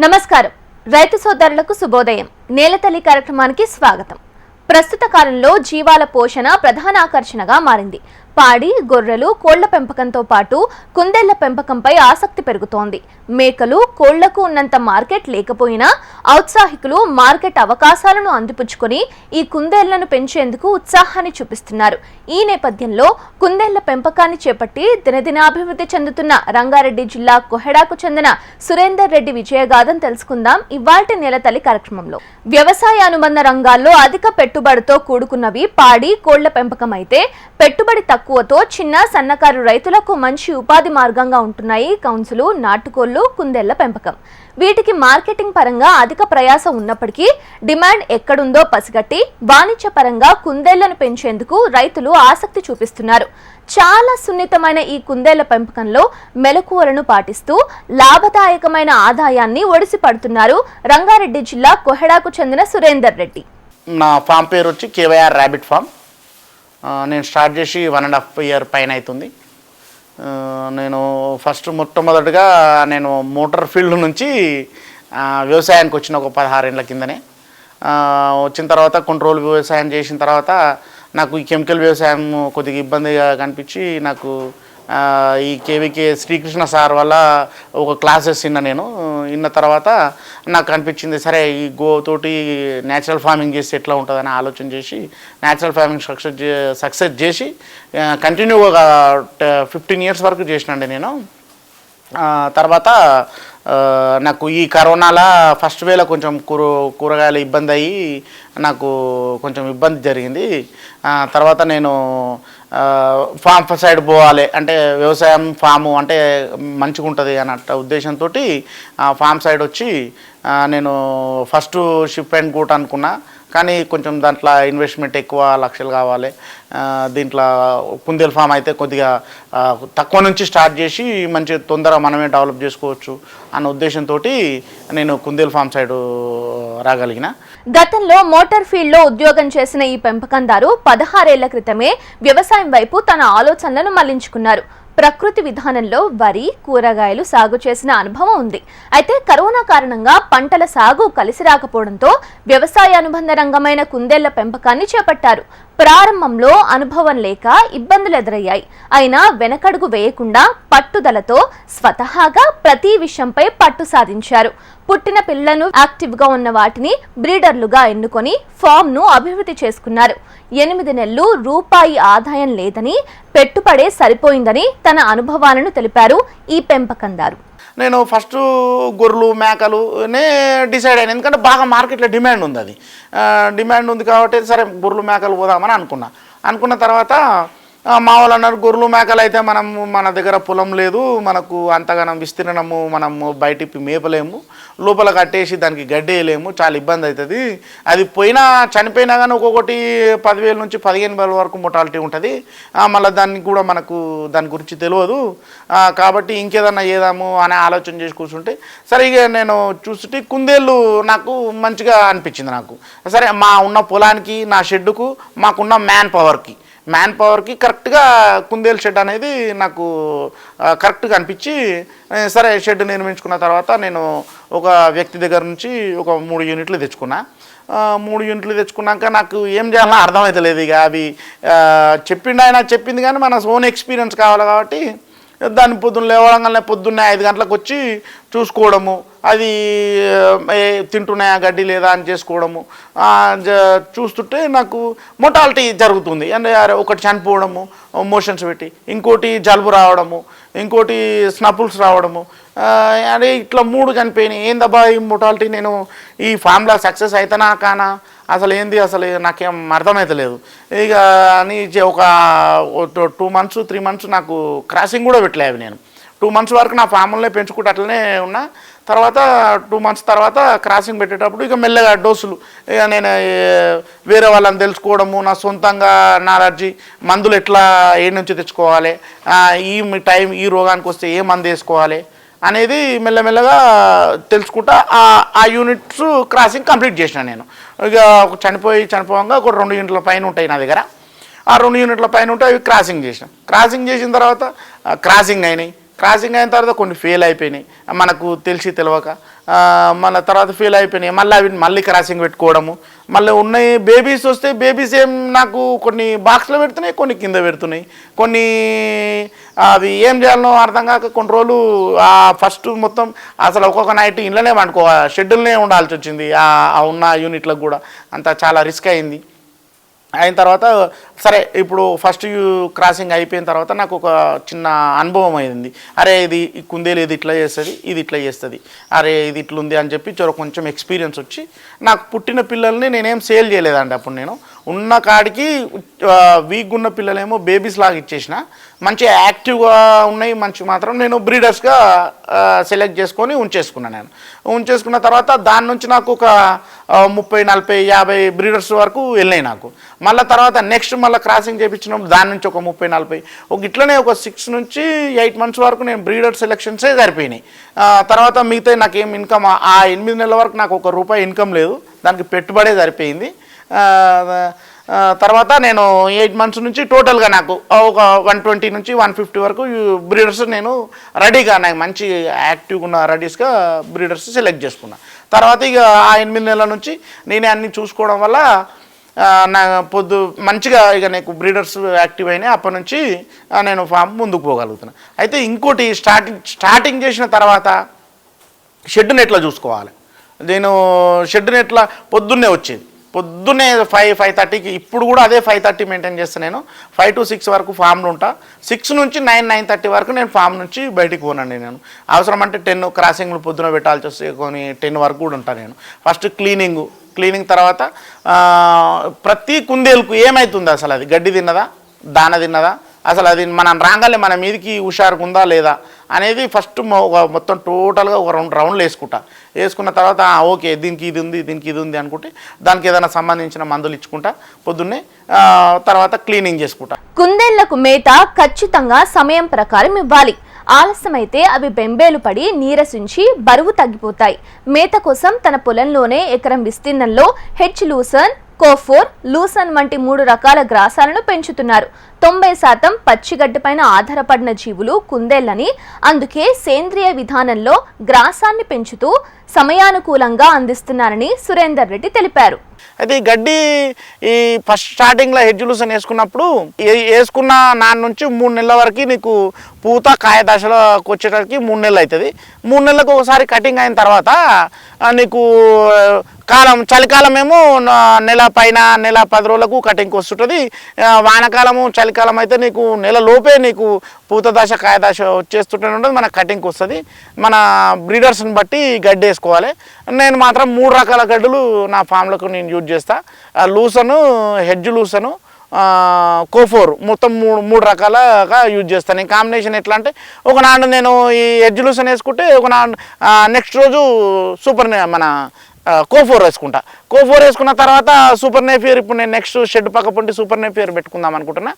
నమస్కారం. రైతు సోదరులకు శుభోదయం. నేలతల్లి కార్యక్రమానికి స్వాగతం. ప్రస్తుత కాలంలో జీవాల పోషణ ప్రధాన ఆకర్షణగా మారింది. పాడి గొర్రెలు కోళ్ళ పెంపకంతో పాటు కుందేళ్ళ పెంపకంపై ఆసక్తి పెరుగుతోంది. మేకలు కోళ్ళకు ఉన్నంత మార్కెట్ లేకపోయినా ఔత్సాహికులు మార్కెట్ అవకాశాలను అందిపుచ్చుకొని ఈ కుందేళ్ళను పెంచేందుకు ఉత్సాహాన్ని చూపిస్తున్నారు. ఈ నేపథ్యంలో కుందేళ్ళ పెంపకాన్ని చేపట్టి దినదినాభివృద్ధి చెందుతున్న రంగారెడ్డి జిల్లా కొహెడాకు చెందిన సురేందర్ రెడ్డి విజయగాథం తెలుసుకుందాం ఇవాల్టి నేలతల్లి కార్యక్రమంలో. వ్యవసాయ అనుబంధ రంగాల్లో అధిక పెట్టుబడితో కూడుకున్నవి పాడి కోళ్ళ పెంపకం అయితే పెట్టుబడి తక్కువ తక్కువతో చిన్న సన్నకారు రైతులకు మంచి ఉపాధి మార్గంగా ఉంటున్నాయి కౌన్సులు నాటుకోళ్ళు కుందేళ్ళ పెంపకం. వీటికి మార్కెటింగ్ పరంగా అధిక ప్రయాస ఉన్నప్పటికీ డిమాండ్ ఎక్కడుందో పసిగట్టి వాణిజ్య పరంగా కుందేళ్ళను పెంచేందుకు రైతులు ఆసక్తి చూపిస్తున్నారు. చాలా సున్నితమైన ఈ కుందేళ్ళ పెంపకంలో మెలకువలను పాటిస్తూ లాభదాయకమైన ఆదాయాన్ని ఒడిసి పడుతున్నారు రంగారెడ్డి జిల్లా కొహెడాకు చెందిన సురేందర్ రెడ్డి. నా ఫామ్ పేరు వచ్చి కేవైఆర్ ర్యాబిట్ ఫామ్. నేను స్టార్ట్ చేసి వన్ అండ్ హాఫ్ ఇయర్ పైన అవుతుంది నేను ఫస్ట్ మొట్టమొదటిగా నేను మోటార్ ఫీల్డ్ నుంచి వ్యవసాయానికి వచ్చిన ఒక పదహారేళ్ళ కిందనే. వచ్చిన తర్వాత కొన్ని రోజులు వ్యవసాయం చేసిన తర్వాత నాకు ఈ కెమికల్ వ్యవసాయం కొద్దిగా ఇబ్బందిగా కనిపించి నాకు ఈ కేవీకే శ్రీకృష్ణ సార్ వల్ల ఒక క్లాసెస్ విన్న నేను. విన్న తర్వాత నాకు అనిపించింది సరే ఈ గోతోటి న్యాచురల్ ఫార్మింగ్ చేస్తే ఎట్లా ఉంటుందని ఆలోచన చేసి న్యాచురల్ ఫార్మింగ్ సక్సెస్ సక్సెస్ చేసి కంటిన్యూగా ఫిఫ్టీన్ ఇయర్స్ వరకు చేసినండి నేను. తర్వాత నాకు ఈ కరోనాలో ఫస్ట్ వేలో కొంచెం కూర కూరగాయల ఇబ్బంది అయ్యి నాకు కొంచెం ఇబ్బంది జరిగింది. తర్వాత నేను ఫామ్ సైడ్ పోవాలి. అంటే వ్యవసాయం ఫాము అంటే మంచిగా ఉంటుంది అన్నట్టు ఉద్దేశంతో ఫామ్ సైడ్ వచ్చి నేను ఫస్ట్ షిప్ అండ్ కూట అనుకున్నా. కానీ కొంచెం దాంట్లో ఇన్వెస్ట్మెంట్ ఎక్కువ లక్షలు కావాలి. దీంట్లో కుందేలు ఫామ్ అయితే కొద్దిగా తక్కువ నుంచి స్టార్ట్ చేసి మంచి తొందర మనమే డెవలప్ చేసుకోవచ్చు అన్న ఉద్దేశంతో నేను కుందేలు ఫామ్ సైడ్ రాగలిగిన. గతంలో మోటార్ ఫీల్డ్లో ఉద్యోగం చేసిన ఈ పెంపకందారు పదహారేళ్ళ క్రితమే వ్యవసాయం వైపు తన ఆలోచనలను మళ్ళించుకున్నారు. ప్రకృతి విధానంలో వరి కూరగాయలు సాగు చేసిన అనుభవం ఉంది. అయితే కరోనా కారణంగా పంటల సాగు కలిసి రాకపోవడంతో వ్యవసాయ అనుబంధ రంగమైన కుందేళ్ళ పెంపకాన్ని చేపట్టారు. ప్రారంభంలో అనుభవం లేక ఇబ్బందులు ఎదురయ్యాయి అయినా వెనకడుగు వేయకుండా పట్టుదలతో స్వతహాగా ప్రతి విషయంపై పట్టు సాధించారు. పుట్టిన పిల్లలను యాక్టివ్గా ఉన్న వాటిని బ్రీడర్లుగా ఎన్నుకొని ఫామ్ను అభివృద్ధి చేసుకున్నారు. ఎనిమిది నెలలు రూపాయి ఆదాయం లేదని పెట్టుబడే సరిపోయిందని తన అనుభవాలను తెలిపారు ఈ పెంపకందారు. నేను ఫస్ట్ గొర్రెలు మేకలునే డిసైడ్ అయ్యాను ఎందుకంటే బాగా మార్కెట్లో డిమాండ్ ఉంది అది. డిమాండ్ ఉంది కాబట్టి సరే గొర్రెలు మేకలు పోదామని అనుకున్నా. అనుకున్న తర్వాత మా వాళ్ళు అన్నారు గొర్రెలు మేకలు అయితే మనం మన దగ్గర పొలం లేదు మనకు అంతగానం విస్తీర్ణము మనము బయటికి మేపలేము. లోపల కట్టేసి దానికి గడ్డి వేయలేము చాలా ఇబ్బంది అవుతుంది అది పోయినా చనిపోయినా కానీ ఒక్కొక్కటి పదివేల నుంచి పదిహేను వేల వరకు మొటాలిటీ ఉంటుంది. మళ్ళీ దానికి కూడా మనకు దాని గురించి తెలియదు. కాబట్టి ఇంకేదన్నా చేద్దాము అనే ఆలోచన చేసి కూర్చుంటే సరే ఇక నేను చూస్తుంటే కుందేళ్ళు నాకు మంచిగా అనిపించింది నాకు. సరే మా ఉన్న పొలానికి నా షెడ్డుకు మాకున్న మ్యాన్ పవర్కి మ్యాన్ పవర్కి కరెక్ట్గా కుందేలు షెడ్ అనేది నాకు కరెక్ట్గా అనిపించి సరే షెడ్ నిర్మించుకున్న తర్వాత నేను ఒక వ్యక్తి దగ్గర నుంచి ఒక మూడు యూనిట్లు తెచ్చుకున్నా. మూడు యూనిట్లు తెచ్చుకున్నాక నాకు ఏం చేయాలో అర్థమవుతలేదు ఇక. అవి చెప్పిండు ఆయన చెప్పింది కానీ మన ఓన్ ఎక్స్పీరియన్స్ కావాలి కాబట్టి దాన్ని పొద్దున్న లేవడంగానే పొద్దున్నే ఐదు గంటలకు వచ్చి చూసుకోవడము. అది ఏ, తింటున్నాయా గడ్డి లేదా అని చేసుకోవడము. చూస్తుంటే నాకు మొటాలిటీ జరుగుతుంది. అంటే ఒకటి చనిపోవడము మోషన్స్ పెట్టి. ఇంకోటి జలుబు రావడము ఇంకోటి స్నపుల్స్ రావడము. అదే ఇట్లా మూడు చనిపోయినాయి. ఏందబ్బా ఈ మొటాలిటీ నేను ఈ ఫామ్లా సక్సెస్ అవుతానా కానా? అసలు ఏంది? అసలు నాకేం అర్థమవుతలేదు ఇక అని ఒక టూ మంత్స్ త్రీ మంత్స్ నాకు క్రాసింగ్ కూడా పెట్టలేవు నేను. టూ మంత్స్ వరకు నా ఫామ్లనే పెంచుకుంటూ అట్లనే ఉన్నా. తర్వాత టూ మంత్స్ తర్వాత క్రాసింగ్ పెట్టేటప్పుడు ఇక మెల్లగా డోసులు. ఇక నేను వేరే వాళ్ళని తెలుసుకోవడము నా సొంతంగా నాలెడ్జి మందులు ఎట్లా ఏ నుంచి తెచ్చుకోవాలి ఈ టైం ఈ రోగానికి వస్తే ఏ మందు వేసుకోవాలి అనేది మెల్లమెల్లగా తెలుసుకుంటా ఆ- యూనిట్స్ క్రాసింగ్ కంప్లీట్ చేసిన నేను. ఇక ఒక చనిపోయి చనిపోగా ఒక రెండు యూనిట్ల పైన ఉంటాయి నా దగ్గర. ఆ రెండు యూనిట్ల పైన ఉంటే అవి క్రాసింగ్ చేసిన. క్రాసింగ్ చేసిన తర్వాత క్రాసింగ్ అయినాయి. క్రాసింగ్ అయిన తర్వాత కొన్ని ఫెయిల్ అయిపోయినాయి. మనకు తెలిసి తెలియక. మన తర్వాత ఫెయిల్ అయిపోయినాయి. మళ్ళీ అవి మళ్ళీ క్రాసింగ్ పెట్టుకోవడము. మళ్ళీ ఉన్నాయి బేబీస్ వస్తే బేబీస్ ఏం నాకు కొన్ని బాక్స్లో పెడుతున్నాయి కొన్ని కింద పెడుతున్నాయి. కొన్ని అవి ఏం చేయాలనో అర్థం కాక కొన్ని రోజులు ఆ ఫస్ట్ మొత్తం అసలు ఒక్కొక్క నైట్ ఇంట్లోనే పండుకో షెడ్యూల్నే ఉండాల్సి వచ్చింది. ఆ ఉన్న యూనిట్లకు కూడా. అంత చాలా రిస్క్ అయింది. అయిన తర్వాత సరే ఇప్పుడు ఫస్ట్ క్రాసింగ్ అయిపోయిన తర్వాత నాకు ఒక చిన్న అనుభవం అయింది. అరే ఇది కుందేలు ఇది ఇట్లా చేస్తుంది ఇది ఇట్లా చేస్తుంది. అరే ఇది ఇట్లుంది అని చెప్పి చొర కొంచెం ఎక్స్పీరియన్స్ వచ్చి నాకు పుట్టిన పిల్లల్ని నేనేం సేల్ చేయలేదండి అప్పుడు నేను. ఉన్న కాడికి వీక్ ఉన్న పిల్లలేమో బేబీస్ లాగా ఇచ్చేసిన. మంచి యాక్టివ్గా ఉన్నాయి మంచి మాత్రం నేను బ్రీడర్స్గా సెలెక్ట్ చేసుకొని ఉంచేసుకున్నాను నేను. ఉంచేసుకున్న తర్వాత దాని నుంచి నాకు ఒక ముప్పై నలభై యాభై బ్రీడర్స్ వరకు వెళ్ళాయి నాకు. మళ్ళీ తర్వాత నెక్స్ట్ మళ్ళీ క్రాసింగ్ చేయించినప్పుడు దాని నుంచి ఒక ముప్పై నలభై. ఒక ఇట్లనే ఒక సిక్స్ నుంచి ఎయిట్ మంత్స్ వరకు నేను బ్రీడర్ సెలెక్షన్సే సరిపోయినాయి. తర్వాత మిగతా నాకేం ఇన్కమ్ ఆ ఎనిమిది నెలల వరకు నాకు ఒక రూపాయి ఇన్కమ్ లేదు. దానికి పెట్టుబడే సరిపోయింది. తర్వాత నేను ఎయిట్ మంత్స్ నుంచి టోటల్గా నాకు ఒక వన్ ట్వంటీ నుంచి వన్ ఫిఫ్టీ వరకు బ్రీడర్స్ నేను రెడీగా నాకు మంచి యాక్టివ్గా ఉన్న రెడీస్గా బ్రీడర్స్ సెలెక్ట్ చేసుకున్నాను తర్వాత ఇక ఆ ఎనిమిది నెలల నుంచి నేనే అన్ని చూసుకోవడం వల్ల నా పొద్దు మంచిగా ఇక నీకు బ్రీడర్స్ యాక్టివ్ అయినాయి అప్పటి నుంచి నేను ఫామ్ ముందుకు పోగలుగుతున్నా. అయితే ఇంకోటి స్టార్టింగ్ స్టార్టింగ్ చేసిన తర్వాత షెడ్ని ఎట్లా చూసుకోవాలి. నేను షెడ్ని ఎట్లా పొద్దున్నే వచ్చేది. పొద్దున్నే ఫైవ్ ఫైవ్ థర్టీకి ఇప్పుడు కూడా అదే ఫైవ్ థర్టీ మెయింటైన్ చేస్తాను నేను. ఫైవ్ టు సిక్స్ వరకు ఫామ్లో ఉంటా. సిక్స్ నుంచి నైన్ నైన్ థర్టీ వరకు నేను ఫామ్ నుంచి బయటికి పోనండి నేను. అవసరం అంటే టెన్ క్రాసింగ్లు పొద్దున పెట్టాల్సి వస్తే కొన్ని టెన్ వరకు కూడా ఉంటాను నేను. ఫస్ట్ క్లీనింగ్ క్లీనింగ్ తర్వాత ప్రతి కుందేలుకు ఏమవుతుంది అసలు అది? గడ్డి తిన్నదా? దాన తిన్నదా? అసలు అది మనం రాగానే మన మీదకి హుషారుకుందా ఉందా లేదా? అనేది ఫస్ట్ మొ- మొత్తం టోటల్గా ఒక రెండు రౌండ్లు వేసుకుంటా. వేసుకున్న తర్వాత ఓకే దీనికి ఇది ఉంది దీనికి ఇది ఉంది అనుకుంటే దానికి ఏదైనా సంబంధించిన మందులు ఇచ్చుకుంటా పొద్దున్నే తర్వాత క్లీనింగ్ చేసుకుంటా. కుందేళ్ళకు మేత ఖచ్చితంగా సమయం ప్రకారం ఇవ్వాలి. ఆలస్యమైతే అవి బెంబేలు పడి నీరసించి బరువు తగ్గిపోతాయి. మేత కోసం తన పొలంలోనే ఎకరం విస్తీర్ణంలో హెచ్ లూసన్ కోఫోర్ లూసన్ వంటి మూడు రకాల గ్రాసాలను పెంచుతున్నారు. తొంభై శాతం పచ్చిగడ్డపైన ఆధారపడిన జీవులు కుందేళ్ళని అందుకే సేంద్రియ విధానంలో గ్రాసాన్ని పెంచుతూ సమయానుకూలంగా అందిస్తున్నారని సురేందర్ రెడ్డి తెలిపారు. అయితే ఈ గడ్డి ఈ ఫస్ట్ స్టార్టింగ్లో హెడ్జులూసన్ వేసుకున్నప్పుడు ఏ- వేసుకున్న నాన్న నుంచి మూడు నెలల వరకు నీకు పూత కాయ దశలోకి వచ్చేటప్పటికి మూడు నెలలు అవుతుంది మూడు నెలలకు ఒకసారి కటింగ్ అయిన తర్వాత నీకు కాలం చలికాలం ఏమో నెల పైన నెల పది రోజులకు కటింగ్కి వస్తుంటుంది. వానకాలము చలి చలికాలం అయితే నీకు నెల లోపే నీకు పూత దశ కాయ దశ వచ్చేస్తుంటే ఉంటుంది. మన కటింగ్కి వస్తుంది. మన బ్రీడర్స్ని బట్టి గడ్డి వేసుకోవాలి. నేను మాత్రం మూడు రకాల గడ్డలు నా ఫామ్లకు నేను యూజ్ చేస్తాను లూసను హెడ్జ్ లూసను కోఫోర్. మొత్తం మూడు మూడు రకాలుగా యూజ్ చేస్తాను ఈ కాంబినేషన్ ఎట్లా అంటే ఒక నాడు నేను ఈ హెడ్జ్ లూసన్ వేసుకుంటే ఒక నాడు నెక్స్ట్ రోజు సూపర్ మన కోఫోర్ వేసుకుంటా. కోఫోర్ వేసుకున్న తర్వాత సూపర్ నేఫియర్ ఇప్పుడు నేను నెక్స్ట్ షెడ్ పక్క పొంటి సూపర్ నేఫియర్ పెట్టుకుందాం అనుకుంటున్నా.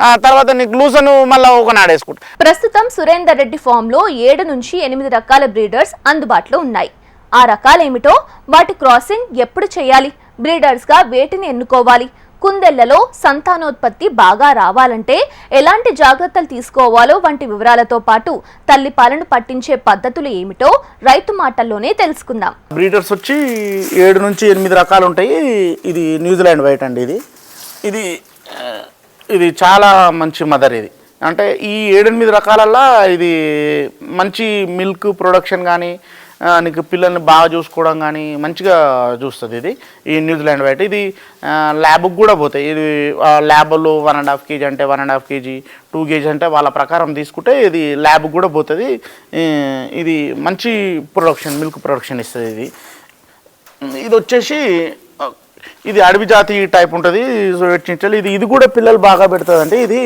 ఆ, తర్వాత నీకు లూసను మళ్ళీ ఒక నాడు వేసుకుంటా. ప్రస్తుతం సురేందర్ రెడ్డి ఫామ్లో ఏడు నుంచి ఎనిమిది రకాల బ్రీడర్స్ అందుబాటులో ఉన్నాయి. ఆ రకాలేమిటో వాటి క్రాసింగ్ ఎప్పుడు చేయాలి? బ్రీడర్స్గా వేటిని ఎన్నుకోవాలి? కుందెళ్ళలో సంతానోత్పత్తి బాగా రావాలంటే ఎలాంటి జాగ్రత్తలు తీసుకోవాలో వంటి వివరాలతో పాటు తల్లి పాలను పట్టించే పద్ధతులు ఏమిటో రైతు మాటల్లోనే తెలుసుకుందాం. బ్రీడర్స్ వచ్చి ఏడు నుంచి ఎనిమిది రకాలు ఉంటాయి. ఇది న్యూజిలాండ్ వైట్ అండి ఇది. ఇది ఇది చాలా మంచి మదర్ ఇది. అంటే ఈ ఏడెనిమిది రకాలల్లో ఇది మంచి మిల్క్ ప్రొడక్షన్ కానీ నీకు పిల్లల్ని బాగా చూసుకోవడం కానీ మంచిగా చూస్తుంది ఇది ఈ న్యూజిలాండ్ వైట్. ఇది ల్యాబ్కి కూడా పోతాయి. ఇది ఆ, ల్యాబ్లో వన్ అండ్ హాఫ్ కేజీ అంటే one and half KG two KG అంటే వాళ్ళ ప్రకారం తీసుకుంటే ఇది ల్యాబ్కి కూడా పోతుంది. ఇది మంచి ప్రొడక్షన్ మిల్క్ ప్రొడక్షన్ ఇస్తుంది ఇది. ఇది వచ్చేసి ఇది అడవి జాతి టైప్ ఉంటుంది వెచ్చించాలి ఇది ఇది కూడా పిల్లలు బాగా పెడుతుందండి ఇది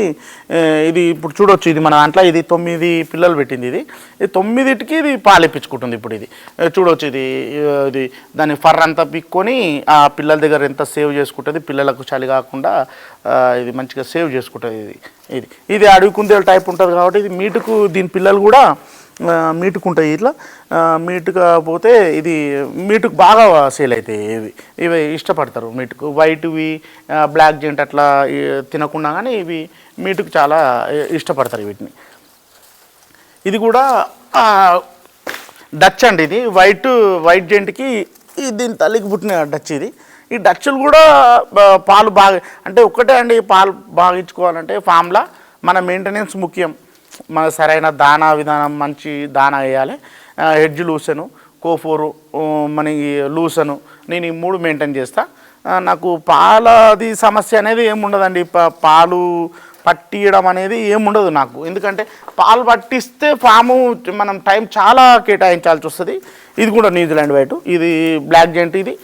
ఇది ఇప్పుడు చూడొచ్చు ఇది మన దాంట్లో ఇది తొమ్మిది పిల్లలు పెట్టింది ఇది. ఇది తొమ్మిదిటికి ఇది పాలు ఇప్పించుకుంటుంది ఇప్పుడు ఇది. చూడొచ్చు ఇది ఇది దాని ఫర్ అంతా పిక్కొని ఆ పిల్లల దగ్గర ఎంత సేవ్ చేసుకుంటుంది పిల్లలకు చలి కాకుండా ఇది మంచిగా సేవ్ చేసుకుంటుంది ఇది. ఇది ఇది అడవి కుందేలు టైప్ ఉంటుంది కాబట్టి ఇది మీటుకు దీని పిల్లలు కూడా మీటుకుంటాయి ఇట్లా. మీటుకపోతే మీటుగా పోతే ఇది మీటుకు బాగా సేల్ అవుతాయి ఇవి. ఇవి ఇష్టపడతారు మీటుకు. వైట్వి బ్లాక్ జెంట్ అట్లా తినకుండా కానీ ఇవి మీటుకు చాలా ఇష్టపడతారు వీటిని. ఇది కూడా డచ్ అండి ఇది. వైట్ వైట్ జెంట్కి దీని తల్లికి పుట్టిన డచ్ ఇది. ఈ డచ్లు కూడా పాలు బాగా అంటే ఒక్కటే అండి పాలు బాగా ఇచ్చుకోవాలంటే ఫామ్లా. మన మెయింటెనెన్స్ ముఖ్యం. మన సరైన దానా విధానం మంచి దానా వేయాలి. హెడ్జ్ లూసను కోఫోరు మన మనకి లూసను నేను ఈ మూడు మెయింటైన్ చేస్తా. నాకు పాలది సమస్య అనేది ఏముండదండి. పాలు పట్టియడం అనేది ఏముండదు నాకు. ఎందుకంటే పాలు పట్టిస్తే ఫాము మనం టైం చాలా కేటాయించాల్సి వస్తుంది. ఇది కూడా న్యూజిలాండ్ వైట్. ఇది బ్లాక్ జెంట్ ఇది.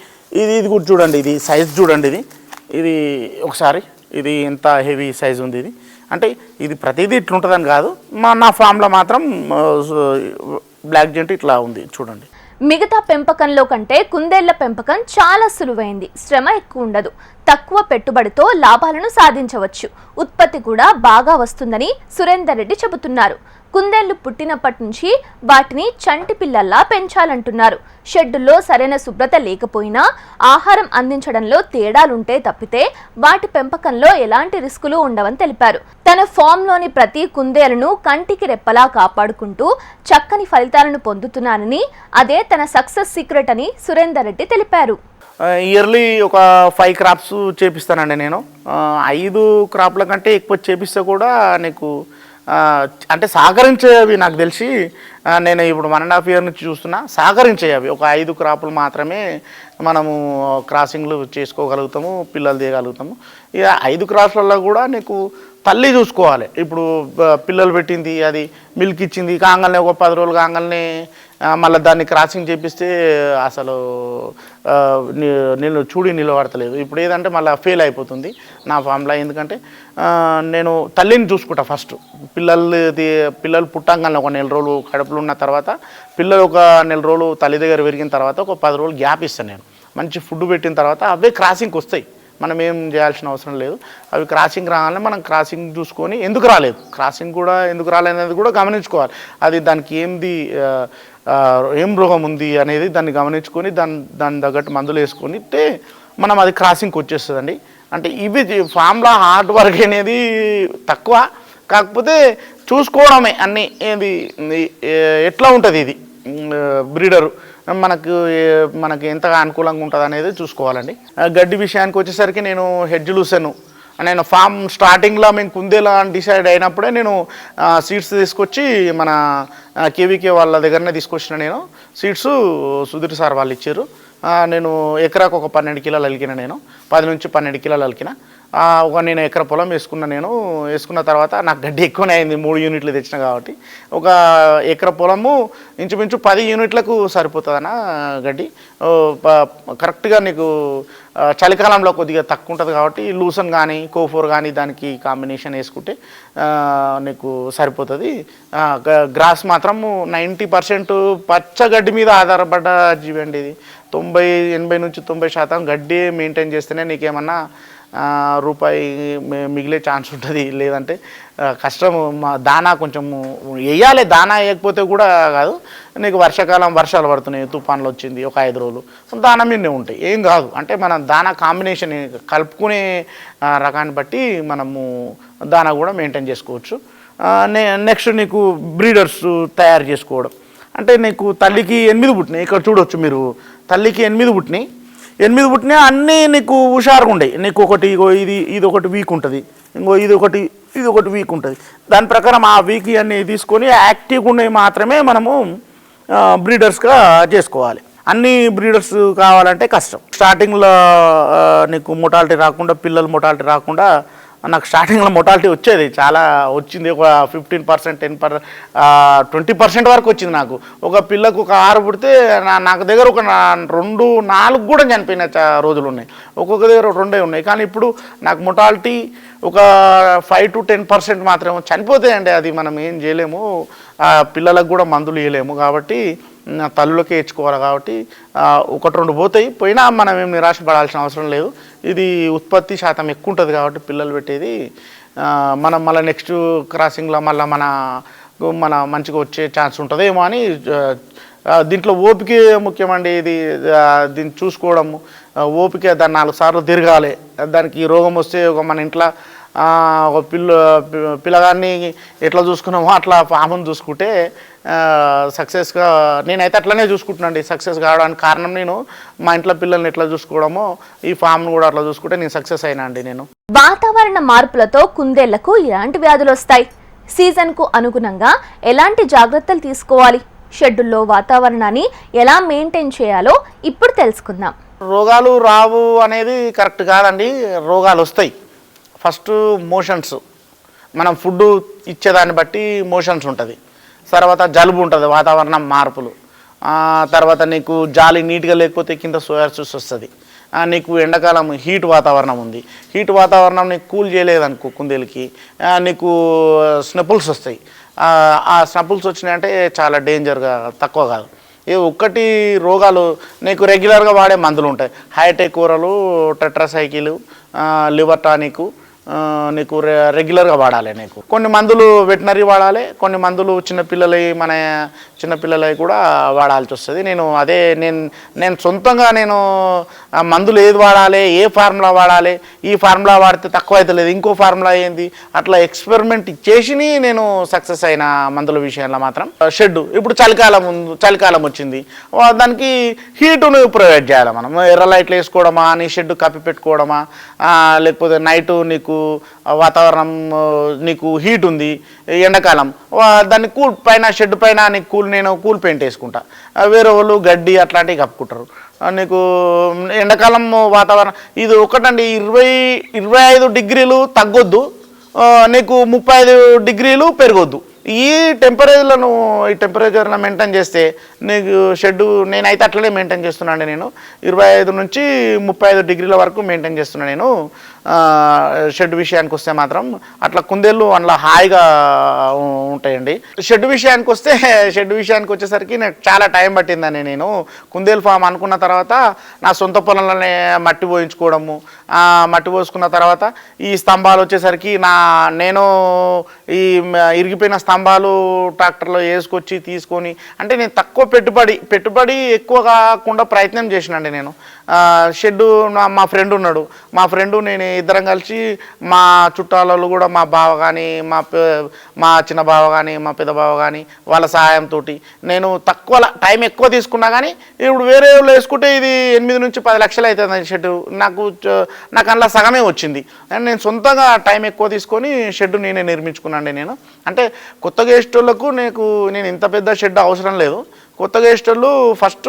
ఇది ఇది కూడా చూడండి. ఇది సైజ్ చూడండి ఇది. ఇది ఒకసారి. ఇది ఎంత హెవీ సైజ్ ఉంది ఇది. అంటే ఇది ప్రతిదీ ఇట్లుంటుందని కాదు. మా నా ఫామ్లో మాత్రం బ్లాక్ జెంట్ ఇట్లా ఉంది. చూడండి. మిగతా పెంపకంలో కంటే కుందేళ్ళ పెంపకం చాలా సులువైంది. శ్రమ ఎక్కువ ఉండదు. తక్కువ పెట్టుబడితో లాభాలను సాధించవచ్చు. ఉత్పత్తి కూడా బాగా వస్తుందని సురేందర్ రెడ్డి చెబుతున్నారు. కుందేళ్ళు పుట్టినప్పటి నుంచి వాటిని చంటి పిల్లల్లా పెంచాలంటున్నారు. షెడ్డుల్లో సరైన శుభ్రత లేకపోయినా ఆహారం అందించడంలో తేడాలుంటే తప్పితే వాటి పెంపకంలో ఎలాంటి రిస్కులు ఉండవని తెలిపారు. తన ఫామ్లోని ప్రతి కుందేలను కంటికి రెప్పలా కాపాడుకుంటూ చక్కని ఫలితాలను పొందుతున్నానని అదే తన సక్సెస్ సీక్రెట్ అని సురేందర్ రెడ్డి తెలిపారు. ఇయర్లీ ఒక ఫైవ్ క్రాప్స్ చేపిస్తానండి నేను. ఐదు క్రాప్ల కంటే ఎక్కువ చేపిస్తే కూడా నీకు అంటే సహకరించేవి నాకు తెలిసి నేను ఇప్పుడు వన్ అండ్ హాఫ్ ఇయర్ నుంచి చూస్తున్నా సహకరించేవి ఒక ఐదు క్రాపులు మాత్రమే మనము క్రాసింగ్లు చేసుకోగలుగుతాము పిల్లలు తీయగలుగుతాము. ఇక ఐదు క్రాసులలో కూడా నీకు తల్లి చూసుకోవాలి. ఇప్పుడు పిల్లలు పెట్టింది అది మిల్క్ ఇచ్చింది కాంగల్ని ఒక పది రోజులు కాంగల్ని మళ్ళీ దాన్ని క్రాసింగ్ చేపిస్తే అసలు నేను చూడి నిలబడతలేదు ఇప్పుడు ఏదంటే మళ్ళీ ఫెయిల్ అయిపోతుంది నా ఫామ్లో ఎందుకంటే నేను తల్లిని చూసుకుంటా ఫస్ట్ పిల్లలు పిల్లలు పుట్టంగానే ఒక నెల రోజులు కడుపులో ఉన్న తర్వాత పిల్లలు ఒక నెల రోజులు తల్లి దగ్గర పెరిగిన తర్వాత ఒక పది రోజులు గ్యాప్ ఇస్తాను నేను. మంచి ఫుడ్ పెట్టిన తర్వాత అవే క్రాసింగ్కి వస్తాయి. మనం ఏం చేయాల్సిన అవసరం లేదు. అవి క్రాసింగ్ రాగానే మనం క్రాసింగ్ చూసుకొని ఎందుకు రాలేదు? క్రాసింగ్ కూడా ఎందుకు రాలేదనేది కూడా గమనించుకోవాలి. అది దానికి ఏంది ఏం రోగం ఉంది అనేది దాన్ని గమనించుకొని దాని దాని తగ్గట్టు మందులు వేసుకొని తే మనం అది క్రాసింగ్కి వచ్చేస్తుందండి. అంటే ఇవి ఫామ్లా హార్డ్ వర్క్ అనేది తక్కువ. కాకపోతే చూసుకోవడమే అన్ని ఏది ఎట్లా ఉంటుంది ఇది? బ్రీడరు. మనకు మనకి ఎంతగా అనుకూలంగా ఉంటుంది అనేది చూసుకోవాలండి గడ్డి విషయానికి వచ్చేసరికి నేను హెడ్జ్ లూసాను. నేను ఫామ్ స్టార్టింగ్లో మేము కుందేలా అని డిసైడ్ అయినప్పుడే నేను సీడ్స్ తీసుకొచ్చి మన కేవీకే వాళ్ళ దగ్గరనే తీసుకొచ్చిన నేను. సీడ్స్ సుధీర్ సార్ వాళ్ళు ఇచ్చారు. నేను ఎకరాకు ఒక పన్నెండు కిలోలు అలికిన నేను. పది నుంచి పన్నెండు కిలోలు అలికిన. ఒక నేను ఎకర పొలం వేసుకున్న నేను వేసుకున్న తర్వాత నాకు గడ్డి ఎక్కువనే అయింది మూడు యూనిట్లు తెచ్చిన కాబట్టి. ఒక ఎకర పొలము ఇంచుమించు పది యూనిట్లకు సరిపోతుందన్న గడ్డి. కరెక్ట్గా నీకు చలికాలంలో కొద్దిగా తక్కువ ఉంటుంది కాబట్టి లూసన్ కానీ కోఫోర్ కానీ దానికి కాంబినేషన్ వేసుకుంటే నీకు సరిపోతుంది. గ్రాస్ మాత్రం నైంటీ పర్సెంట్ పచ్చగడ్డి మీద ఆధారపడ్డ జీవి అండి ఇది. తొంభై ఎనభై నుంచి తొంభై శాతం గడ్డి మెయింటైన్ చేస్తేనే నీకేమన్నా రూపాయి మిగిలే ఛాన్స్ ఉంటుంది. లేదంటే కష్టం మా దానా కొంచెం వేయాలి దానా వేయకపోతే కూడా కాదు. నీకు వర్షాకాలం వర్షాలు పడుతున్నాయి తుఫాన్లు వచ్చింది ఒక ఐదు రోజులు. దానా మీదనే ఉంటాయి. ఏం కాదు. అంటే మనం దానా కాంబినేషన్ కలుపుకునే రకాన్ని బట్టి మనము దానా కూడా మెయింటైన్ చేసుకోవచ్చు. నెక్స్ట్ నీకు బ్రీడర్స్ తయారు చేసుకోవడం. అంటే నీకు తల్లికి ఎనిమిది పుట్టినాయి. ఇక్కడ చూడొచ్చు మీరు. తల్లికి ఎనిమిది పుట్టినాయి. ఎనిమిది పుట్టినా అన్నీ నీకు హుషారుగా ఉండేవి నీకు ఒకటి ఇగో ఇది ఇది ఒకటి వీక్ ఉంటుంది. ఇంకో ఇది ఒకటి ఇది ఒకటి వీక్ ఉంటుంది. దాని ప్రకారం ఆ వీక్ అన్నీ తీసుకొని యాక్టివ్గా ఉన్నవి మాత్రమే మనము బ్రీడర్స్గా చేసుకోవాలి. అన్ని బ్రీడర్స్ కావాలంటే కష్టం. స్టార్టింగ్లో నీకు మొటాలిటీ రాకుండా పిల్లలు మొటాలిటీ రాకుండా నాకు స్టార్టింగ్లో మొటాలిటీ వచ్చేది. చాలా వచ్చింది. ఒక fifteen percent ten per twenty percent వరకు వచ్చింది నాకు. ఒక పిల్లకు ఒక ఆరు పుడితే నా- నాకు దగ్గర ఒక రెండు నాలుగు కూడా చనిపోయిన రోజులు ఉన్నాయి. ఒక్కొక్క దగ్గర రెండే ఉన్నాయి. కానీ ఇప్పుడు నాకు మొటాలిటీ ఒక ఫైవ్ టు టెన్ పర్సెంట్ మాత్రమే. చనిపోతాయండి అది మనం ఏం చేయలేము. పిల్లలకు కూడా మందులు ఇవ్వలేము కాబట్టి తల్లులకే ఇచ్చుకోవాలి కాబట్టి ఒకటి రెండు పోతాయి. పోయినా మనం ఏం నిరాశపడాల్సిన అవసరం లేదు. ఇది ఉత్పత్తి శాతం ఎక్కువ ఉంటుంది కాబట్టి పిల్లలు పెట్టేది. మనం మళ్ళీ నెక్స్ట్ క్రాసింగ్లో మళ్ళీ మన మన మంచిగా వచ్చే ఛాన్స్ ఉంటుందేమో అని దీంట్లో ఓపిక ముఖ్యమండి. ఇది దీన్ని చూసుకోవడము. ఓపిక దాన్ని నాలుగు సార్లు తిరగాలి. దానికి రోగం వస్తే ఒక మన ఇంట్లో ఒక పిల్ల పిల్లగాన్ని ఎట్లా చూసుకున్నామో అట్లా ఫామ్ని చూసుకుంటే సక్సెస్గా నేనైతే అట్లనే చూసుకుంటున్నాండి సక్సెస్ కావడానికి కారణం నేను మా ఇంట్లో పిల్లల్ని ఎట్లా చూసుకోవడమో ఈ ఫామ్ను కూడా అట్లా చూసుకుంటే నేను సక్సెస్ అయినా అండి నేను. వాతావరణ మార్పులతో కుందేళ్ళకు ఎలాంటి వ్యాధులు వస్తాయి? సీజన్కు అనుగుణంగా ఎలాంటి జాగ్రత్తలు తీసుకోవాలి? షెడ్యూల్లో వాతావరణాన్ని ఎలా మెయింటైన్ చేయాలో ఇప్పుడు తెలుసుకుందాం. రోగాలు రావు అనేది కరెక్ట్ కాదండి. రోగాలు వస్తాయి. First motions. మనం ఫుడ్ ఇచ్చేదాన్ని బట్టి మోషన్స్ ఉంటుంది. తర్వాత జలుబు ఉంటుంది వాతావరణం మార్పులు. తర్వాత నీకు జాలి నీట్గా లేకపోతే కింద సోయాసిస్ వస్తుంది. నీకు ఎండాకాలం హీట్ వాతావరణం ఉంది. హీట్ వాతావరణం నీకు కూల్ చేయలేదనుకో కుందేలకి నీకు స్నెపుల్స్ వస్తాయి. ఆ, స్నెపుల్స్ వచ్చినాయంటే చాలా డేంజర్గా తక్కువ కాదు. ఏ ఒక్కటి రోగాలు నీకు రెగ్యులర్గా వాడే మందులు ఉంటాయి. హైటెక్ కూరలు టెట్రాసైకిల్ లివర్ టానిక్ నీకు రెగ్యులర్గా వాడాలి నీకు. కొన్ని మందులు వెటనరీ వాడాలి కొన్ని మందులు చిన్నపిల్లలవి మన చిన్నపిల్లలవి కూడా వాడాల్సి వస్తుంది. నేను అదే నేను నేను సొంతంగా నేను మందులు ఏది వాడాలి ఏ ఫార్ములా వాడాలి ఈ ఫార్ములా వాడితే తక్కువ అవుతలేదు ఇంకో ఫార్ములా ఏంది? అట్లా ఎక్స్పెరిమెంట్ చేసి నేను సక్సెస్ అయిన మందుల విషయంలో మాత్రం. షెడ్ ఇప్పుడు చలికాలం ఉంది చలికాలం వచ్చింది. దానికి హీటును ప్రొవైడ్ చేయాలి మనం? ఎర్ర లైట్లు వేసుకోవడమా? నీ షెడ్ కప్పి పెట్టుకోవడమా? లేకపోతే నైట్ నీకు వాతావరణం ఆ, నీకు హీట్ ఉంది ఎండాకాలం దాన్ని కూల్ పైన షెడ్ పైన నీకు కూల్ నేను కూల్ పెయింట్ వేసుకుంటా. వేరే వాళ్ళు గడ్డి అట్లాంటివి కప్పుకుంటారు. నీకు ఎండాకాలం వాతావరణం ఇది ఒకటండి ఇరవై ఇరవై ఐదు డిగ్రీలు తగ్గొద్దు నీకు ముప్పై ఐదు డిగ్రీలు పెరగొద్దు. ఈ టెంపరేచర్లను ఈ టెంపరేచర్లను మెయింటైన్ చేస్తే నీకు షెడ్ నేనైతే అట్లనే మెయింటైన్ చేస్తున్నాను నేను. ఇరవై ఐదు నుంచి ముప్పై ఐదు డిగ్రీల వరకు మెయింటైన్ చేస్తున్నాను నేను. షెడ్ విషయానికి వస్తే మాత్రం అట్లా కుందేళ్ళు అందులో హాయిగా ఉంటాయండి. షెడ్ విషయానికి వస్తే షెడ్ విషయానికి వచ్చేసరికి నాకు చాలా టైం పట్టిందని నేను. కుందేలు ఫామ్ అనుకున్న తర్వాత నా సొంత పొలంలోనే మట్టి పోయించుకోవడము మట్టి పోసుకున్న తర్వాత ఈ స్తంభాలు వచ్చేసరికి నా నేను ఈ ఇరిగిపోయిన స్తంభాలు ట్రాక్టర్లో వేసుకొచ్చి తీసుకొని అంటే నేను తక్కువ పెట్టుబడి పెట్టుబడి ఎక్కువ కాకుండా ప్రయత్నం చేసినండి నేను. షెడ్ మా ఫ్రెండ్ ఉన్నాడు. మా ఫ్రెండ్ నేను ఇద్దరం కలిసి మా చుట్టాలలో కూడా మా బావ కానీ మా మా చిన్న బావ కానీ మా పెద్ద బావ కానీ వాళ్ళ సహాయంతో నేను తక్కువ టైం ఎక్కువ తీసుకున్నా కానీ ఇప్పుడు వేరే వాళ్ళు వేసుకుంటే ఇది ఎనిమిది నుంచి పది లక్షలు అవుతుంది షెడ్ నాకు నాకు అందులో సగమే వచ్చింది. అండ్ నేను సొంతంగా టైం ఎక్కువ తీసుకొని షెడ్ నేనే నిర్మించుకున్నాండి నేను. అంటే కొత్తగా వేసేటోళ్ళకు నీకు నేను ఇంత పెద్ద షెడ్ అవసరం లేదు. కొత్తగా వేసేటోళ్ళు ఫస్ట్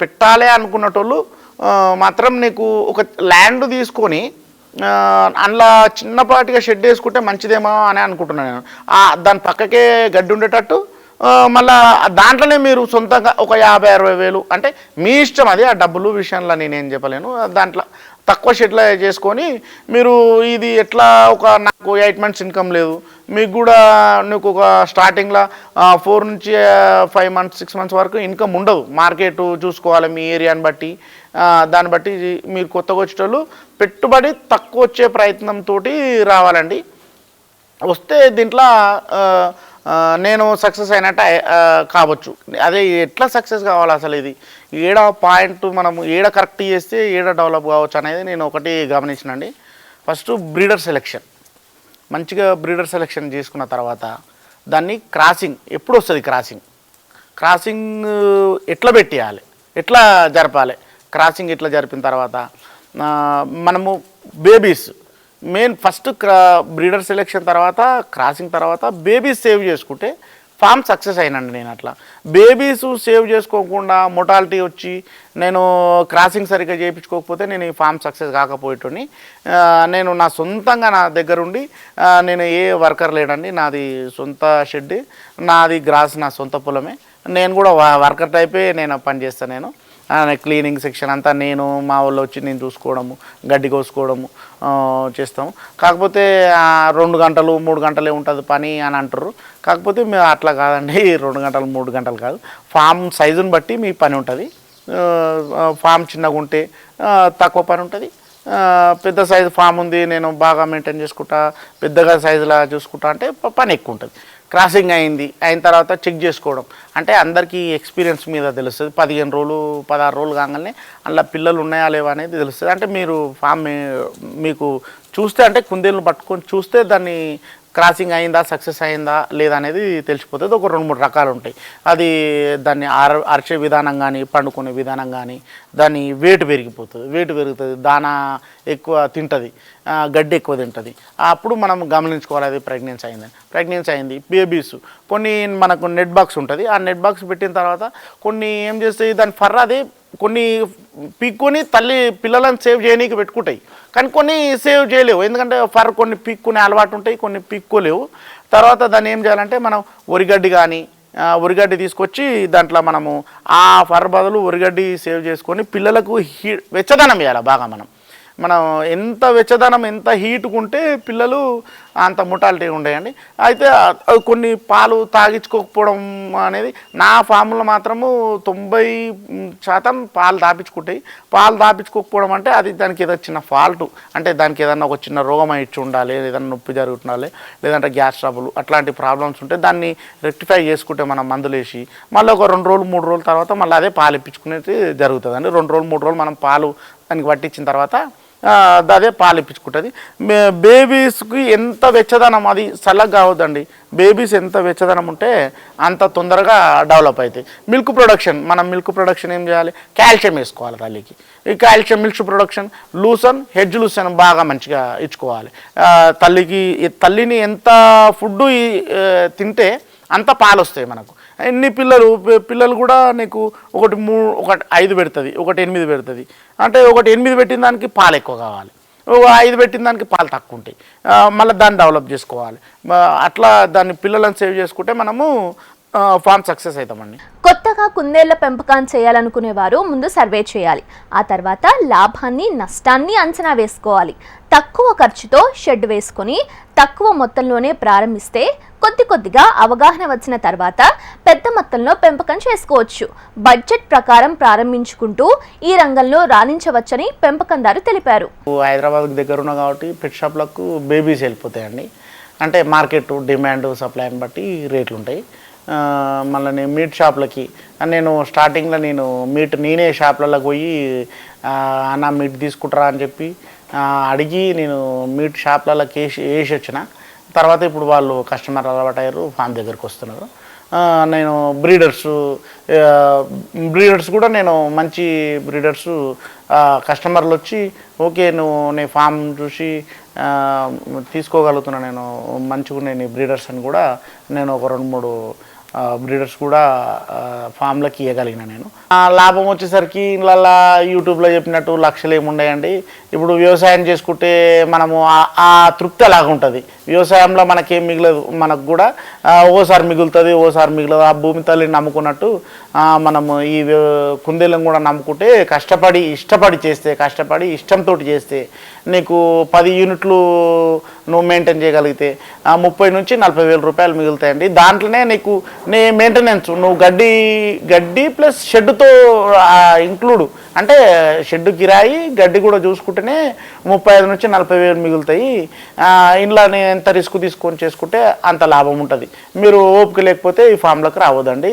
పెట్టాలి అనుకున్నటోళ్ళు మాత్రం నీకు ఒక ల్యాండ్ తీసుకొని అందులో చిన్నపాటిగా షెడ్ వేసుకుంటే మంచిదేమో అని అనుకుంటున్నాను నేను. దాని పక్కకే గడ్డి ఉండేటట్టు మళ్ళా దాంట్లోనే మీరు సొంతంగా ఒక యాభై అరవై వేలు అంటే మీ ఇష్టం అది ఆ డబ్బులు విషయంలో నేనేం చెప్పలేను. దాంట్లో తక్కువ షెడ్లో చేసుకొని మీరు ఇది ఎట్లా ఒక నాకు ఎయిట్ మంత్స్ ఇన్కమ్ లేదు మీకు కూడా నీకు ఒక స్టార్టింగ్లో ఫోర్ నుంచి ఫైవ్ మంత్స్ సిక్స్ మంత్స్ వరకు ఇన్కమ్ ఉండదు. మార్కెట్ చూసుకోవాలి మీ ఏరియాని బట్టి. దాన్ని బట్టి మీరు కొత్తగా వచ్చేటోళ్ళు పెట్టుబడి తక్కువ వచ్చే ప్రయత్నంతో రావాలండి. వస్తే దీంట్లో నేను సక్సెస్ అయినట్టు కావచ్చు. అదే ఎట్లా సక్సెస్ కావాలి అసలు ఇది? ఏడ పాయింట్ మనం ఏడ కరెక్ట్ చేస్తే ఏడ డెవలప్ కావచ్చు అనేది నేను ఒకటి గమనించినండి ఫస్ట్ బ్రీడర్ సెలెక్షన్ మంచిగా బ్రీడర్ సెలెక్షన్ చేసుకున్న తర్వాత దాన్ని క్రాసింగ్ ఎప్పుడు వస్తుంది క్రాసింగ్ క్రాసింగ్ ఎట్లా పెట్టేయాలి? ఎట్లా జరపాలి? క్రాసింగ్ ఎట్లా జరిపిన తర్వాత మనము బేబీస్ మెయిన్ ఫస్ట్ క్రా బ్రీడర్ సెలెక్షన్ తర్వాత క్రాసింగ్ తర్వాత బేబీస్ సేవ్ చేసుకుంటే ఫామ్ సక్సెస్ అయినండి నేను అట్లా. బేబీస్ సేవ్ చేసుకోకుండా మొటాలిటీ వచ్చి నేను క్రాసింగ్ సరిగ్గా చేయించుకోకపోతే నేను ఈ ఫామ్ సక్సెస్ కాకపోయేటోని నేను నా సొంతంగా నా దగ్గరుండి నేను ఏ వర్కర్ లేడండి నాది సొంత షెడ్ నాది గ్రాస్ నా సొంత పొలమే. నేను కూడా వ- వర్కర్ టైపే నేను పని చేస్తాను నేను. క్లీనింగ్ సెక్షన్ అంతా నేను మా వాళ్ళు వచ్చి నేను చూసుకోవడము గడ్డి కోసుకోవడము చేస్తాం చేస్తాము. కాకపోతే రెండు గంటలు మూడు గంటలే ఉంటుంది పని అని అంటారు కాకపోతే మేము అట్లా కాదండి రెండు గంటలు మూడు గంటలు కాదు. ఫామ్ సైజుని బట్టి మీ పని ఉంటుంది. ఫామ్ చిన్నగా ఉంటే తక్కువ పని ఉంటుంది. పెద్ద సైజు ఫామ్ ఉంది నేను బాగా మెయింటైన్ చేసుకుంటా పెద్దగా సైజులా చూసుకుంటా అంటే పని ఎక్కువ ఉంటుంది. క్రాసింగ్ అయింది అయిన తర్వాత చెక్ చేసుకోవడం. అంటే అందరికీ ఎక్స్పీరియన్స్ మీద తెలుస్తుంది. పదిహేను రోజులు పదహారు రోజులు కాగానే అందులో పిల్లలు ఉన్నాయా లేవా అనేది తెలుస్తుంది. అంటే మీరు ఫామ్ మీకు చూస్తే అంటే కుందేలను పట్టుకొని చూస్తే దాన్ని క్రాసింగ్ అయిందా సక్సెస్ అయిందా లేదా అనేది తెలిసిపోతుంది. ఒక రెండు మూడు రకాలు ఉంటాయి అది దాన్ని అర అరిచే విధానం కానీ పండుకునే విధానం కానీ దాని వెయిట్ పెరిగిపోతుంది. వెయిట్ పెరుగుతుంది. దానా ఎక్కువ తింటుంది. గడ్డి ఎక్కువ తింటుంది. అప్పుడు మనం గమనించుకోవాలి అది ప్రెగ్నెన్సీ అయిందని. ప్రెగ్నెన్సీ అయింది. బేబీస్ కొన్ని మనకు నెట్ బాక్స్ ఉంటుంది. ఆ నెట్ బాక్స్ పెట్టిన తర్వాత కొన్ని ఏం చేస్తాయి? దాని ఫర్ అది కొన్ని పీక్కుని తల్లి పిల్లలను సేవ్ చేయనీకి పెట్టుకుంటాయి. కానీ కొన్ని సేవ్ చేయలేవు. ఎందుకంటే ఫర్ కొన్ని పీక్కునే అలవాటు ఉంటాయి కొన్ని పీక్కోలేవు తర్వాత దాన్ని ఏం చేయాలంటే మనం ఒరిగడ్డి కానీ ఆ, ఒరిగడ్డి తీసుకొచ్చి దాంట్లో మనము ఆ ఫర్ బదులు ఒరిగడ్డి సేవ్ చేసుకొని పిల్లలకు హీ వెచ్చదనం వేయాలి బాగా మనం. మనం ఎంత వెచ్చదనం ఎంత హీట్గా ఉంటే పిల్లలు అంత మొటాలిటీ ఉండేయండి. అయితే కొన్ని పాలు తాగించుకోకపోవడం అనేది నా ఫామ్లో మాత్రము తొంభై శాతం పాలు దాపించుకుంటాయి. పాలు దాపించుకోకపోవడం అంటే అది దానికి ఏదో చిన్న ఫాల్ట్ అంటే దానికి ఏదన్నా ఒక చిన్న రోగం ఇచ్చి ఉండాలి ఏదైనా నొప్పి జరుగుతుండాలి లేదంటే గ్యాస్ ట్రబుల్ అట్లాంటి ప్రాబ్లమ్స్ ఉంటే దాన్ని రెక్టిఫై చేసుకుంటే మనం మందులు వేసి మళ్ళీ ఒక రెండు రోజులు మూడు రోజుల తర్వాత మళ్ళీ అదే పాలు ఇప్పించుకునేది జరుగుతుంది రెండు రోజులు మూడు రోజులు మనం పాలు దానికి పట్టించిన తర్వాత అదే పాలు ఇప్పించుకుంటుంది బేబీస్కి ఎంత వెచ్చదనం అది చల్లగా కావద్దండి. బేబీస్ ఎంత వెచ్చదనం ఉంటే అంత తొందరగా డెవలప్ అవుతాయి మిల్క్ ప్రొడక్షన్ మనం మిల్క్ ప్రొడక్షన్ ఏం చేయాలి? కాల్షియం వేసుకోవాలి తల్లికి. ఈ calcium milk production lucerne hedge lucerne బాగా మంచిగా ఇచ్చుకోవాలి. తల్లికి తల్లిని ఎంత ఫుడ్ తింటే అంత పాలు వస్తాయి మనకు. ఎన్ని పిల్లలు పిల్లలు కూడా నీకు ఒకటి మూడు ఒకటి ఐదు పెడుతుంది ఒకటి ఎనిమిది పెడుతుంది. అంటే ఒకటి ఎనిమిది పెట్టిన దానికి పాలు ఎక్కువ కావాలి. ఒక ఐదు పెట్టిన దానికి పాలు తక్కువ ఉంటాయి. మళ్ళీ దాన్ని డెవలప్ చేసుకోవాలి. అట్లా దాన్ని పిల్లలను సేవ్ చేసుకుంటే మనము ఫామ్ సక్సెస్ అవుతామండి. కొత్తగా కుందేళ్ళ పెంపకం చేయాలనుకునే వారు ముందు సర్వే చేయాలి. ఆ తర్వాత లాభాన్ని నష్టాన్ని అంచనా వేసుకోవాలి. తక్కువ ఖర్చుతో షెడ్ వేసుకొని తక్కువ మొత్తంలోనే ప్రారంభిస్తే కొద్ది కొద్దిగా అవగాహన వచ్చిన తర్వాత పెద్ద మొత్తంలో పెంపకం చేసుకోవచ్చు. బడ్జెట్ ప్రకారం ప్రారంభించుకుంటూ ఈ రంగంలో రాణించవచ్చని పెంపకందారు తెలిపారు. హైదరాబాద్కి దగ్గర ఉన్నా కాబట్టి పెట్ షాప్లకు బేబీస్ వెళ్ళిపోతాయండి. అంటే మార్కెట్ డిమాండ్ సప్లైని బట్టి రేట్లు ఉంటాయి. మళ్ళీ మీట్ షాప్లకి నేను స్టార్టింగ్లో నేను మీట్ నేనే షాప్లలోకి పోయి అన్న మీట్ తీసుకుంటారా? అని చెప్పి అడిగి నేను మీట్ షాప్లలోకి వేసి వేసి వచ్చిన. తర్వాత ఇప్పుడు వాళ్ళు కస్టమర్ అలవాటు అయ్యారు ఫామ్ దగ్గరికి వస్తున్నారు. నేను బ్రీడర్స్ బ్రీడర్స్ కూడా నేను మంచి బ్రీడర్స్ కస్టమర్లు వచ్చి ఓకే నువ్వు నీ ఫామ్ చూసి తీసుకోగలుగుతున్నా నేను మంచిగా నేను బ్రీడర్స్ అని కూడా నేను ఒక రెండు మూడు బ్రీడర్స్ కూడా ఫామ్లోకి ఇవ్వగలిగిన నేను. లాభం వచ్చేసరికి ఇళ్ళ యూట్యూబ్లో చెప్పినట్టు లక్షలు ఏముండయండి ఇప్పుడు వ్యవసాయం చేసుకుంటే మనము ఆ- తృప్తి అలాగుంటుంది వ్యవసాయంలో మనకేం మిగలదు. మనకు కూడా ఓసారి మిగులుతుంది ఓసారి మిగలదు. ఆ భూమి తల్లిని నమ్ముకున్నట్టు మనము ఈ కుందేలను కూడా నమ్ముకుంటే కష్టపడి ఇష్టపడి చేస్తే కష్టపడి ఇష్టంతో చేస్తే నీకు పది యూనిట్లు నువ్వు మెయింటైన్ చేయగలిగితే ఆ, ముప్పై నుంచి నలభై వేల రూపాయలు మిగులుతాయండి. దాంట్లోనే నీకు నీ మెయింటెనెన్స్ నువ్వు గడ్డి గడ్డి ప్లస్ షెడ్తో ఇంక్లూడ్ అంటే షెడ్ కిరాయి గడ్డి కూడా చూసుకుంటేనే ముప్పై ఐదు నుంచి నలభై వేలు మిగులుతాయి. ఇంట్లోనే ఇంట్లో ఎంత రిస్క్ తీసుకొని చేసుకుంటే అంత లాభం ఉంటుంది. మీరు ఓపిక లేకపోతే ఈ ఫామ్లకు రావద్దండి.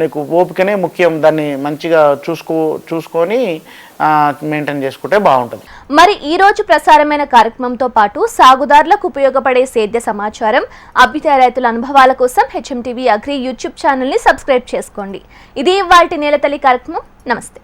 నీకు ఓపికనే ముఖ్యం. దాన్ని మంచిగా చూసుకో చూసుకొని మెయింటైన్ చేసుకుంటే బాగుంటుంది. మరి ఈ రోజు ప్రసారమైన కార్యక్రమంతో పాటు సాగుదారులకు ఉపయోగపడే సేద్య సమాచారం అభ్యుదయ రైతుల అనుభవాల కోసం హెచ్ఎంటీవీ అగ్రి యూట్యూబ్ ఛానల్ని సబ్స్క్రైబ్ చేసుకోండి. ఇది వాటి నేలతల్లి కార్యక్రమం. నమస్తే.